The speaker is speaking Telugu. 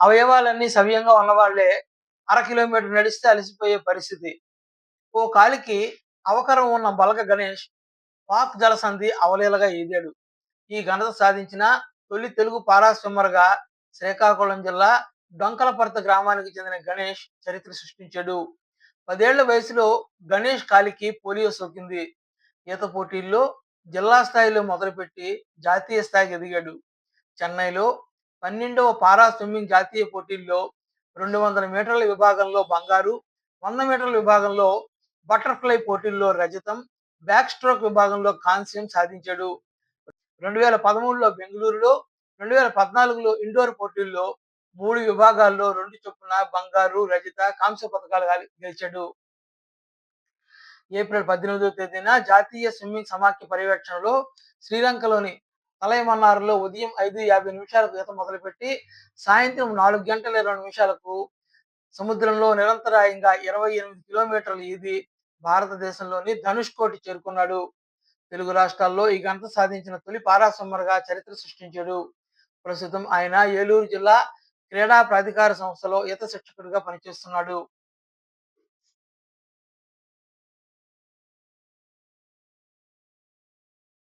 అవయవాలన్నీ సవ్యంగా ఉన్నవాళ్ళే అర కిలోమీటర్ నడిస్తే అలసిపోయే పరిస్థితి. ఓ కాలికి అవకరం ఉన్న బలగ గణేష్ పాక్ జలసంధి అవలీలగా ఈదాడు ఈ ఘనత సాధించిన తొలి తెలుగు పారాస్విమ్మర్గా శ్రీకాకుళం జిల్లా డొంకలపర్త గ్రామానికి చెందిన గణేష్ చరిత్ర సృష్టించాడు. పదేళ్ళ వయసులో గణేష్ కాలికి పోలియో సోకింది. ఈత పోటీల్లో జిల్లా స్థాయిలో మొదలుపెట్టి జాతీయ స్థాయికి ఎదిగాడు. చెన్నైలో పన్నెండవ పారా స్విమ్మింగ్ జాతీయ పోటీల్లో రెండు వందల మీటర్ల విభాగంలో బంగారు వంద మీటర్ల విభాగంలో బటర్ఫ్లై పోటీల్లో రజతం బ్యాక్ స్ట్రోక్ విభాగంలో కాంస్యం సాధించాడు. రెండు వేల పదమూడులో బెంగళూరులో రెండు వేల పద్నాలుగులో ఇండోర్ పోటీల్లో మూడు విభాగాల్లో రెండు చొప్పున బంగారు రజిత కాంస్య పథకాలు గెలిచాడు. ఏప్రిల్ పద్దెనిమిదవ తేదీన జాతీయ స్విమ్మింగ్ సమాఖ్య పర్యవేక్షణలో శ్రీలంకలోని తలైమన్నారులో ఉదయం ఐదు యాభై నిమిషాలకు ఈత మొదలుపెట్టి సాయంత్రం నాలుగు గంటల ఇరవై నిమిషాలకు సముద్రంలో నిరంతరాయంగా ఇరవై ఎనిమిది కిలోమీటర్లు ఈది భారతదేశంలోని ధనుష్కోటి చేరుకున్నాడు. తెలుగు రాష్ట్రాల్లో ఈ ఘనత సాధించిన తొలి పారాసమ్మర్గా చరిత్ర సృష్టించాడు. ప్రస్తుతం ఆయన ఏలూరు జిల్లా క్రీడా ప్రాధికార సంస్థలో ఈత శిక్షకుడిగా పనిచేస్తున్నాడు.